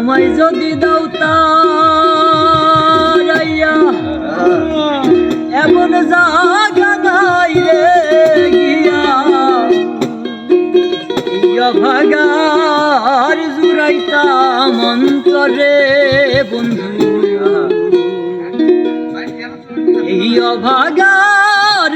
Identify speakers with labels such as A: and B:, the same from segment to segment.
A: আমায় যদি দাও তারাইয়া এমন জাগা নাই রে গিয়া। ইয়া ভাগার জুরাইতাম অন্তরে বন্ধু। এই অভাগার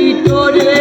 A: ভিতরে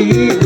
A: you.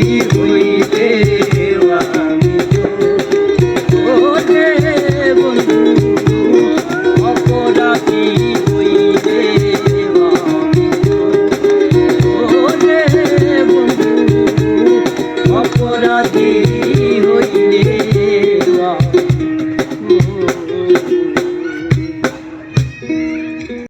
A: অপরাধী